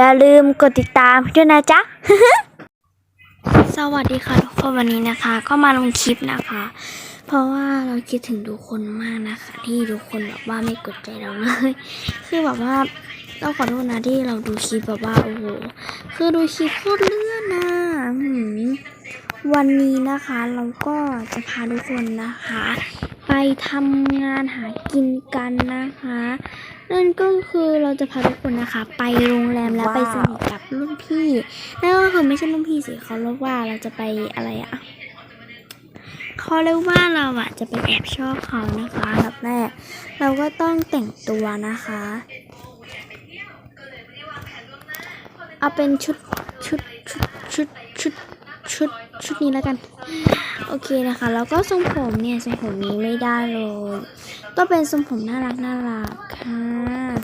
อย่าลืมกดติดตามด้วยนะจ๊ะ สวัสดีค่ะทุกคนวันนี้นะคะ ก็มาลงคลิปนะคะ เพราะว่าเราคิดถึงทุกคนมากนะคะ ที่ทุกคนแบบว่าไม่กดใจเราเลยคือแบบว่าเราขอโทษนะที่เราดูคลิปแบบว่าโอ้โหคือดูคลิปโคตรเลื่อนนะวันนี้นะคะเราก็จะพาทุกคนนะคะ ไปทำงานหากินกันนะคะ นั่นก็คือเราจะพาทุกคนนะคะ ไปโรงแรมแล้วว้าวไปสนิทกับรุ่นพี่นั่นก็คือไม่ใช่รุ่นพี่สิเขาเรียกว่าเราจะไปอะไรอะเขาเรียกว่าเราอะจะไปแอบชอบเขานะคะอันดับแรก เราก็ต้องแต่งตัวนะคะ เอาเป็นชุดชุดชุดชุดชุด ชุดชุดนี้แล้วกัน โอเคนะคะ แล้วก็ทรงผมเนี่ยทรงผมนี้ไม่ได้เลยก็เป็นทรงผมน่ารักน่ารักค่ะ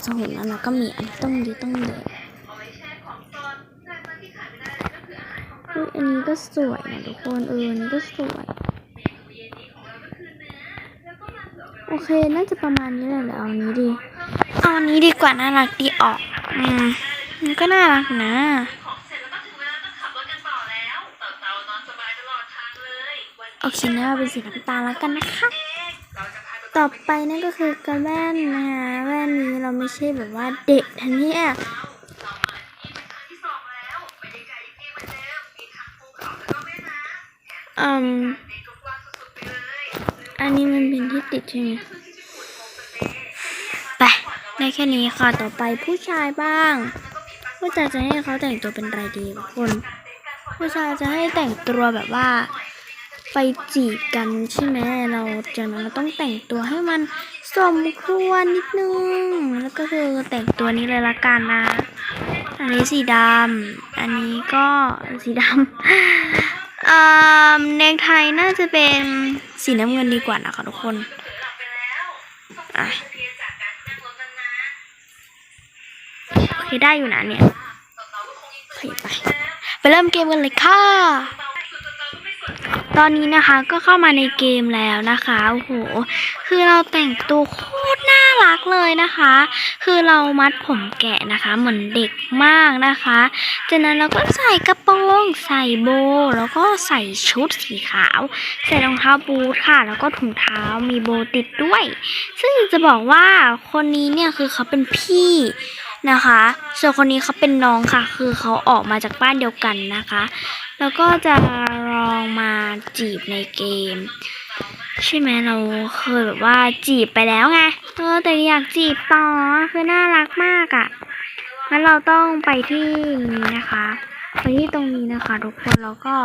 ทรงผมน่ารักก็มีอันต้องดีต้องเด็ดอุ๊ยอันนี้ก็สวยนะทุกคนเอออันนี้ก็สวยโอเค น่าจะประมาณนี้แหละเดี๋ยวเอาอันนี้ดี เอาอันนี้ดีกว่าน่ารักดีออก อืมมันก็น่ารักนะ โอเคนะเอาเป็นสีน้ำตาลแล้วกันนะคะ ต่อไปนั่นก็คือกระแว่นนะคะแว่นนี้เราไม่ใช่แบบว่าเด็กทันเนี่ยอืมอันนี้มันเป็นที่ติดใช่ไหมไปได้แค่นี้ค่ะ ต่อไปผู้ชายบ้าง ผู้ชายจะให้เขาแต่งตัวเป็นอะไรดีทุกคน ผู้ชายจะให้แต่งตัวแบบว่า ไปจีบกันใช่ไหมเราจากนั้นเราต้องแต่งตัวให้มันสมควรนิดนึง แล้วก็คือแต่งตัวนี้เลยละกันนะ อันนี้สีดำ อันนี้ก็สีดำอ่าเนกไทยน่าจะเป็นสีน้ำเงินดีกว่านะคะทุกคนอะโอเคได้อยู่นะเนี่ยโอเคไป ไปเริ่มเกมกันเลยค่ะ ตอนนี้นะคะก็เข้ามาในเกมแล้วนะคะโอ้โหคือเราแต่งตัวโคตรน่ารักเลยนะคะ คือเรามัดผมแกะนะคะ เหมือนเด็กมากนะคะจากนั้นเราก็ใส่กระโปรงใส่โบ แล้วก็ใส่ชุดสีขาว ใส่รองเท้าบูทค่ะ แล้วก็ถุงเท้ามีโบติดด้วย ซึ่งจะบอกว่าคนนี้เนี่ยคือเขาเป็นพี่ นะคะ ส่วนคนนี้เขาเป็นน้องค่ะ คือเขาออกมาจากบ้านเดียวกันนะคะ แล้วก็จะลองมาจีบในเกม ใช่ไหมเราเคยแบบว่าจีบไปแล้วไงเออแต่อยากจีบต่อคือน่ารักมากอะ่ะงั้นเราต้องไปที่นี้นะคะไปที่ตรงนี้นะคะ ทุกคนแล้วก็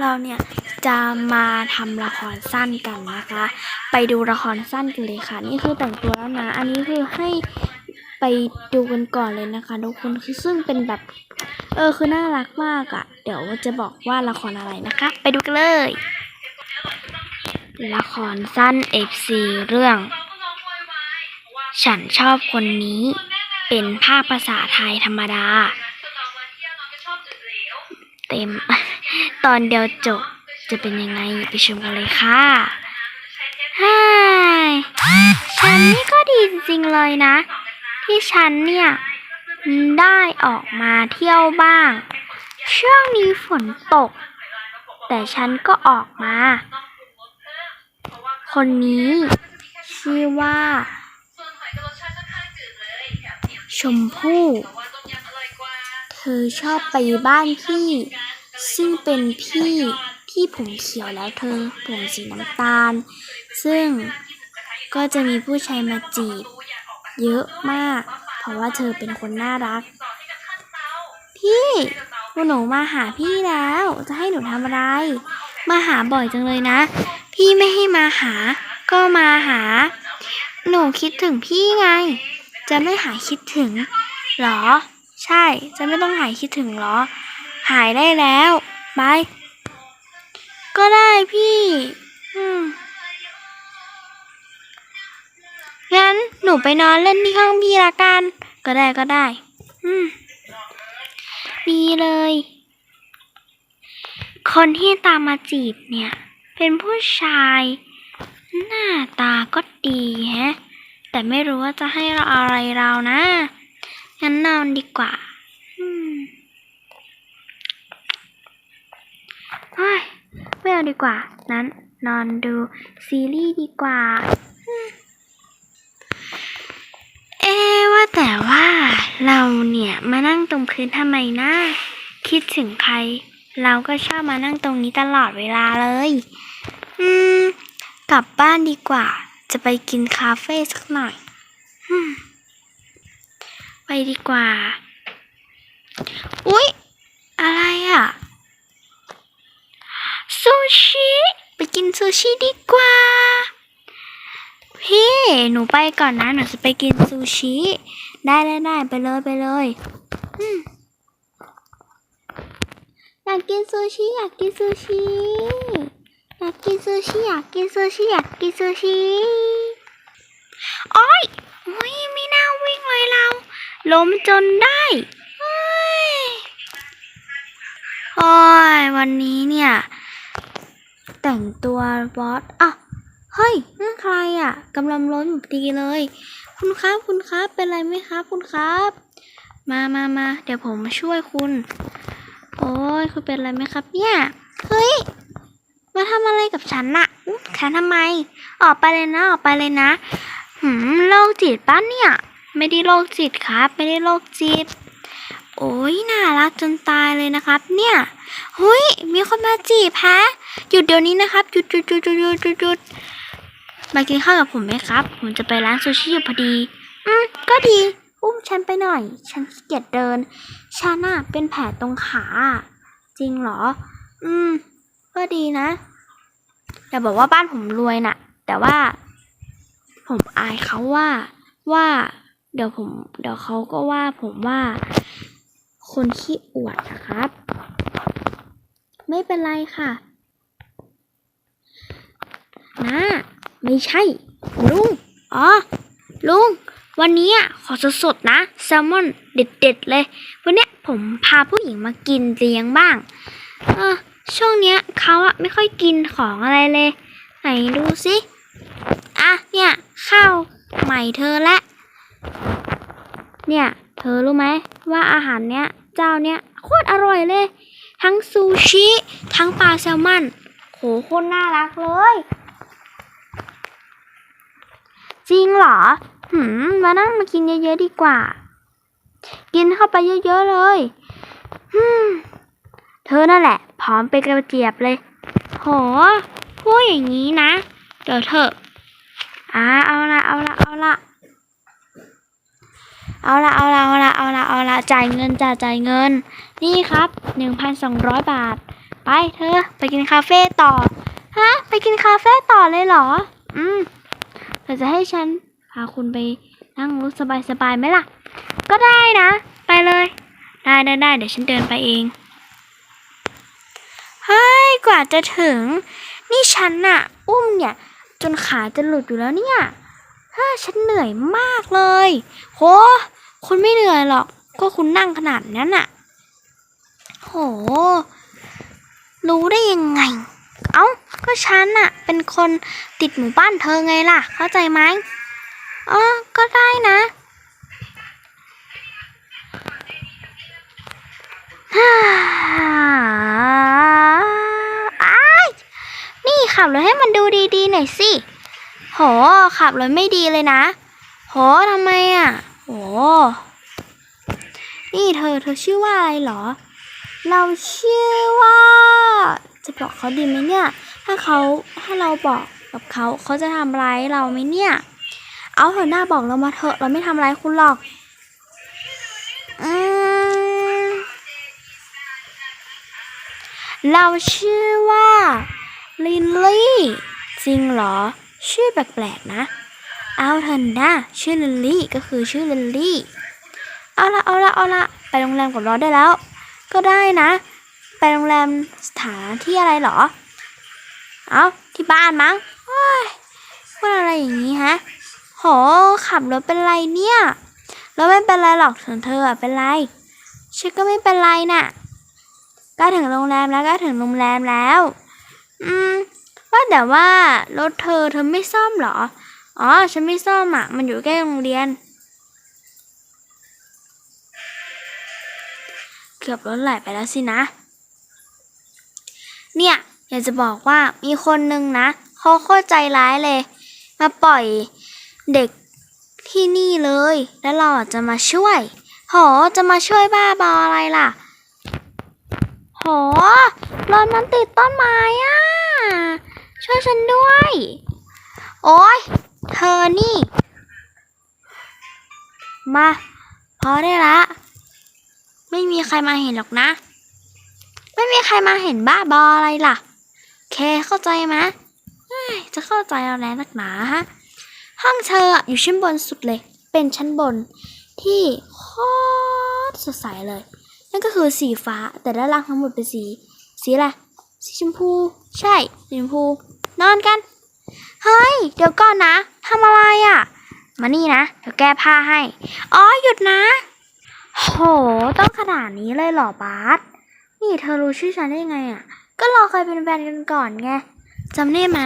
เราเนี่ยจะมาทำละครสั้นกันนะคะ ไปดูละครสั้นกันเลยค่ะ นี่คือแต่งตัวแล้วนะ อันนี้คือให้ ไปดูกันก่อนเลยนะคะทุกคนคือซึ่งเป็นแบบ เออคือน่ารักมากอะ่ะ เดี๋ยวจะบอกว่าละครอะไรนะคะ ไปดูกันเลย ละครสั้น FC เรื่อง ฉันชอบคนนี้ เป็นภาพภาษาไทยธรรมดา เต็ม ตอนเดียวจบจะเป็นยังไงไปชมกันเลยค่ะฮ่าฉันนี่ก็ดีจริงๆเลยนะ ที่ฉันเนี่ย ได้ออกมาเที่ยวบ้าง ช่วงนี้ฝนตก แต่ฉันก็ออกมา คนนี้ชื่อว่า ชมพู่ เธอชอบไปบ้านพี่ ซึ่งเป็นพี่ที่ผมเขียวแล้วเธอผมสีน้ำตาล ซึ่งก็จะมีผู้ชายมาจีบ เยอะมาก เพราะว่าเธอเป็นคนน่ารัก พี่หนูมาหาพี่แล้ว จะให้หนูทำอะไร มาหาบ่อยจังเลยนะ พี่ไม่ให้มาหา ก็มาหา หนูคิดถึงพี่ไง จะไม่หายคิดถึงเหรอ ใช่ จะไม่ต้องหายคิดถึงเหรอ หายได้แล้วบายก็ได้พี่ อืม หนูไปนอนเล่นที่ห้องพี่ละกัน ก็ได้ก็ได้มดีเลย คนที่ตามมาจีบเนี่ย เป็นผู้ชาย หน้าตาก็ดีแฮะ แต่ไม่รู้ว่าจะให้เราอะไรเรานะ งั้นนอนดีกว่าเฮ้ไม่เอาดีกว่า นั้นนอนดูซีรีส์ดีกว่า เราเนี่ยมานั่งตรงพื้นทำไมนะคิดถึงใคร เราก็ชอบมานั่งตรงนี้ตลอดเวลาเลย อืม กลับบ้านดีกว่า จะไปกินคาเฟ่สักหน่อยอไปดีกว่า อุ๊ย อะไรอะ ซูชิ ไปกินซูชิดีกว่า พี่หนูไปก่อนนะหนูจะไปกินซูชิ ได้ได้ได้ไปเลยไปเลยอยากกินซูชิอยากกินซูชิอยากกินซูชิอยากกินซูชิอยากกินซูชิโอ้ยอุ้ยไม่น่าวิ่งเลยเราล้มจนได้เฮ้ยโอ้ยวันนี้เนี่ย แต่งตัวบอสอะ เฮ้ยนั่นใครอะกำลังล้มอยู่ดีเลย คุณครับคุณครับเป็นไรไหมครับ คุณครับ มามามาเดี๋ยวผมมาช่วยคุณ โอ้ยคุณเป็นไรไหมครับ เนี่ยเฮ้ยมาทำอะไรกับฉันน่ะฉันทำไม ออกไปเลยนะออกไปเลยนะหืมโรคจิตป้ะเนี่ย ไม่ได้โรคจิตครับ ไม่ได้โรคจิต โอ้ยน่ารักจนตายเลยนะครับ เนี่ยหุยมีคนมาจีบแพ้หยุดเดี๋ยวนี้นะครับหยุดหยุดหยุดหยุดหยุดหยุดหยุด มากินข้าวกับผมไหมครับ ผมจะไปร้านซูชิอยู่พอดี อืม ก็ดี อุ้มฉันไปหน่อย ฉันเกียจเดิน ฉันอะเป็นแผลตรงขา จริงเหรอ อืม ก็ดีนะแต่บอกว่าบ้านผมรวยน่ะ แต่ว่า ผมอายเขาว่าว่า เดี๋ยวผม เดี๋ยวเขาก็ว่าผมว่า คนขี้อวดนะครับ ไม่เป็นไรค่ะ นะ ไม่ใช่ ลุง อ๋อ ลุง วันนี้อะขอสดๆนะแซลมอนเด็ดๆเลย วันนี้ผมพาผู้หญิงมากินเลี้ยงบ้าง เออ ช่วงเนี้ยเขาอะไม่ค่อยกินของอะไรเลย ไหนดูสิ อะ เนี่ย ข้าวใหม่เธอและ เนี่ย เธอรู้ไหมว่าอาหารเนี้ย เจ้าเนี้ยโคตรอร่อยเลย ทั้งซูชิ ทั้งปลาแซลมอนโหโคตรน่ารักเลย จริงเหรอ หืม มานั่งมากินเยอะๆดีกว่า กินเข้าไปเยอะๆเลยหืมเธอนั่นแหละพร้อมไปกระเจียบเลย โหพูดอย่างนี้นะ เดี๋ยวเถออ่าเอาละเอาละเอาละเอาละเอาละเอาละเอาละเอาละจ่ายเงินจ่าจ่ายเงิน นี่ครับหนึ่งพันสองร้อยบาท ไปเธอ ไปกินคาเฟ่ต่อ ฮะ ไปกินคาเฟ่ต่อเลยเหรอ อืม ธอจะให้ฉันพาคุณไปนั่งรถสบายๆไหมล่ะ ก็ได้นะ ไปเลย ได้ได้ได้เดี๋ยวฉันเดินไปเองเฮ้ยกว่าจะถึง นี่ฉันน่ะ อุ้มเนี่ย จนขาจะหลุดอยู่แล้วเนี่ยเฮ้ยฉันเหนื่อยมากเลยโหคุณไม่เหนื่อยหรอก ก็คุณนั่งขนาดนั้นน่ะ โห รู้ได้ยังไง เอ้า ก็ฉันน่ะเป็นคนติดหมู่บ้านเธอไงล่ะ เข้าใจไหมอ๋อ ก็ได้นะฮ่าอ้ายนี่ขับรถให้มันดูดีๆหน่อยสิ โห ขับรถไม่ดีเลยนะ โหทำไมอะ โห นี่เธอ เธอชื่อว่าอะไรเหรอ เราชื่อว่า จะบอกเขาดีไหมเนี่ย ถ้าเขาถ้าเราบอกกับเขาเขาจะทำร้ายเราไหมเนี่ย เอาเถอะหน้าบอกเรามาเถอะเราไม่ทำร้ายคุณหรอกอืมเราชื่อว่าลิลลี่ จริงเหรอ ชื่อแปลกๆนะ เอาเถอะนะชื่อลิลลี่ก็คือชื่อลิลลี่ เอาละเอาละเอาละไปโรงแรมกับเราได้แล้ว ก็ได้นะ โรงแรมสถานที่อะไรเหรอ เอาที่บ้านมั้งเฮ้ยพูดอะไรอย่างนี้ฮะ โห ขับรถเป็นไรเนี่ยแล้วไม่เป็นไรหรอกถึงเธอเป็นไร ฉันก็ไม่เป็นไรน่ะกล้ถึงโรงแรมแล้วกล้ถึงโรงแรมแล้ว อืม ว่าแต่ว่ารถเธอเธอไม่ซ่อมเหรอ อ๋อ ฉันไม่ซ่อมอะ มันอยู่ใกล้โรงเรียน เกือบรถไหลไปแล้วสินะ เนี่ยอยากจะบอกว่ามีคนนึงนะเขาโคตรใจร้ายเลย มาปล่อยเด็กที่นี่เลย แล้วเราจะมาช่วยโหจะมาช่วยบ้าบออะไรล่ะโหรถมันติดต้นไม้อะ ช่วยฉันด้วย โอ้ยเธอนี่ มา พอได้ละ ไม่มีใครมาเห็นหรอกนะ ไม่มีใครมาเห็นบ้าบออะไรล่ะแค่เข้าใจไหมเอ้ยจะเข้าใจเอาแล้วนักหนาฮะ ห้องเธออะอยู่ชั้นบนสุดเลย เป็นชั้นบนที่โคตรสดใสเลย นั่นก็คือสีฟ้าแต่ด้านล่างทั้งหมดเป็นสี สีอะไร สีชมพู ใช่ สีชมพู นอนกัน เฮ้ย เดี๋ยวก่อนนะทำอะไรอะ่ะ มานี่นะ เดี๋ยวแก้ผ้าให้ อ๋อ หยุดนะ โห ต้องขนาดนี้เลยเหรอบาส นี่เธอรู้ชื่อฉันได้ไงอะ่ะ ก็เราเคยเป็นแฟนกันก่อนไงจำได้ไหม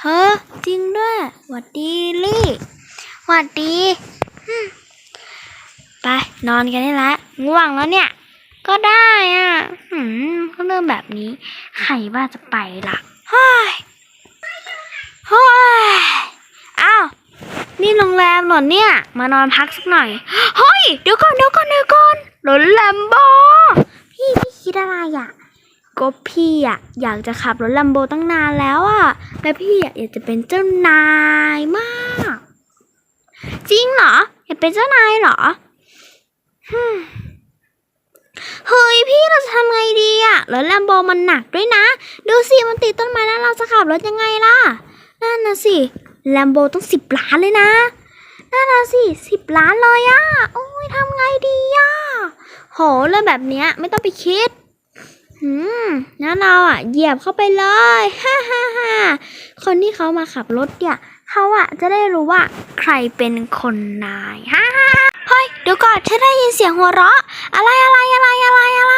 เฮ้อจริงด้วยหวัดดีลี่หวัดดีไปนอนกันได้แล้วง่วงแล้วเนี่ย ก็ได้อะหืมก็เริ่มแบบนี้ ใครว่าจะไปล่ะเฮ้ยเฮ้ยอ้าวนี่โรงแรมเหรอเนี่ย มานอนพักสักหน่อย เฮ้ย เดี๋ยวก่อนเดี๋ยวก่อนเดี๋ยวก่อนรถแลมโบ พี่พี่คิดอะไรอะก็พี่อะอยากจะขับรถลัมโบตั้งนานแล้วอะและพี่อะอยากจะเป็นเจ้านายมาก จริงเหรอ อยากเป็นเจ้านายเหรอเฮ้ยพี่เราจะทำไงดีอะรถลัมโบมันหนักด้วยนะ ดูสิมันติดต้นไม้แล้วเราจะขับรถยังไงล่ะนั่นนะสิลัมโบต้องสิบล้านเลยนะนั่นนะสิสิบล้านเลยอะโอ้ยทำไงดีอะ โหเรื่องแบบเนี้ยไม่ต้องไปคิดอืมงั้นเราอะ เหยียบเข้าไปเลยฮ่าฮ่าฮ่าคนที่เขามาขับรถเนี่ยเขาอะ จะได้รู้ว่าใครเป็นคนนายฮ่าฮ่าฮ่าเฮ้ยเดี๋ยวก่อนฉันได้ยินเสียงหัวเราะ อะไรอะไรอะไรอะไรอะไร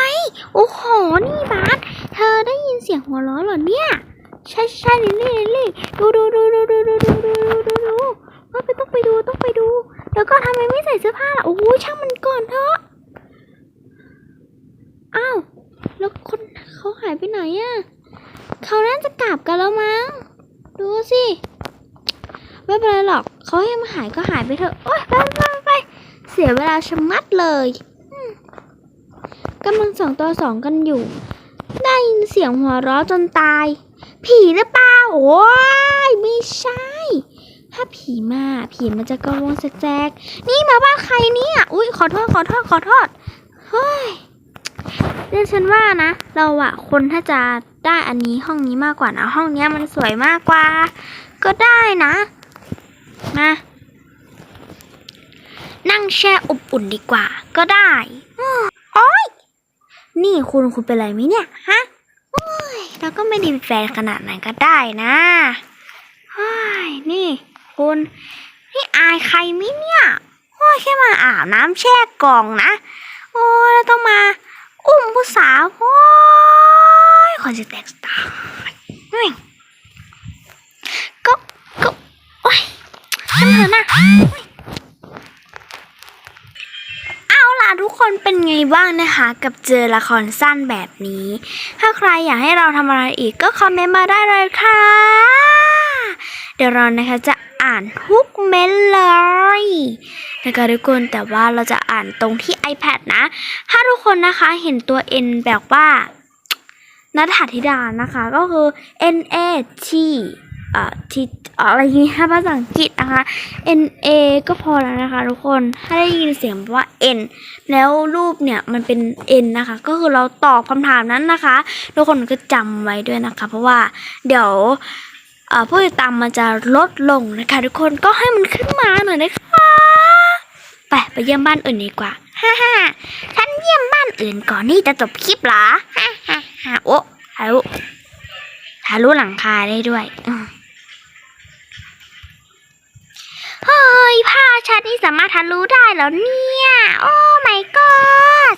โอ้โหนี่บาสเธอได้ยินเสียงหัวเราะเหรอเนี่ยใช่ใช่ลิลลี่ลิลลี่ดูดูดูดูดูดูดูดูดูดูดูว่าไปต้องไปดูต้องไปดู แล้วก็ทำไมไม่ใส่เสื้อผ้าล่ะโอ้โหช่างมันก่อนเถอะ อ้าว แล้วคนเขาหายไปไหนอะเขาน่าจะกลับกันแล้วมั้ง ดูสิ ไม่เป็นไรหรอก เขาให้มาหายก็หายไปเถอะ โอ๊ยไปไปไป เสียเวลาชะมัดเลยกำลังสองต่อสองกันอยู่ ได้ยินเสียงหัวเราะจนตาย ผีหรือเปล่า โอ้ยไม่ใช่ ถ้าผีมา ผีมันจะกระวงแจก นี่มาบ้านใครเนี่ย อุ้ยขอโทษขอโทษขอโทษ เฮ้ย เรื่งฉันว่านะ เราอะคนถ้าจะได้อันนี้ห้องนี้มากกว่านะห้องนี้มันสวยมากกว่า ก็ได้นะนะนั่งแช่อบอุ่นดีกว่า ก็ได้โอ๊ยนี่คุณคุณเป็นไรไหมเนี่ยฮะโอ้ยเราก็ไม่ได้เป็นแฟนขนาดนั้นก็ได้นะเฮ้ยนี่คุณนี่อายใครไหมเนี่ยโอ้ยแค่มาอาบน้ำแช่กล่องนะ โอ้ยแล้วต้องมา อุ้มผู้สาวโอ้ยคนจะแตกตายเฮ้ยก็ก็โอ้ยช่างเถอะนะโอ๊ยเอาล่ะทุกคนเป็นไงบ้างนะคะ กับเจอละครสั้นแบบนี้ ถ้าใครอยากให้เราทำอะไรอีกก็คอมเมนต์มาได้เลยค่ะ เดี๋ยวเรานะคะจะอ่านทุกเมนต์เลย นะคะทุกคนแต่ว่าเราจะอ่านตรงที่ iPad นะ ถ้าทุกคนนะคะเห็นตัว N แบบว่านัทธิดานะคะก็คือ N A T เอ่อ T อะไรอย่างนี้ภาษาอังกฤษนะคะ N A ก็พอแล้วนะคะ ทุกคนถ้าได้ยินเสียงว่า N แล้วรูปเนี่ยมันเป็น N นะคะ ก็คือเราตอบคำถามนั้นนะคะ ทุกคนก็จำไว้ด้วยนะคะ เพราะว่าเดี๋ยวผู้ติดตามมันจะลดลงนะคะ ทุกคนก็ให้มันขึ้นมาหน่อยนะคะ ไปไปเยี่ยมบ้านอื่นดีกว่าฮ่าฮ่าฉันเยี่ยมบ้านอื่นก่อนนี่จะจบคลิปเหรอฮ่าฮ่าฮ่าโอ้ทะลุทะลุหลังคาได้ด้วยเฮ้ยผ้าชันนี่สามารถทะลุได้แล้วเนี่ย โอ้ my god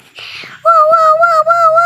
ว้าวว้าวว้าวว้า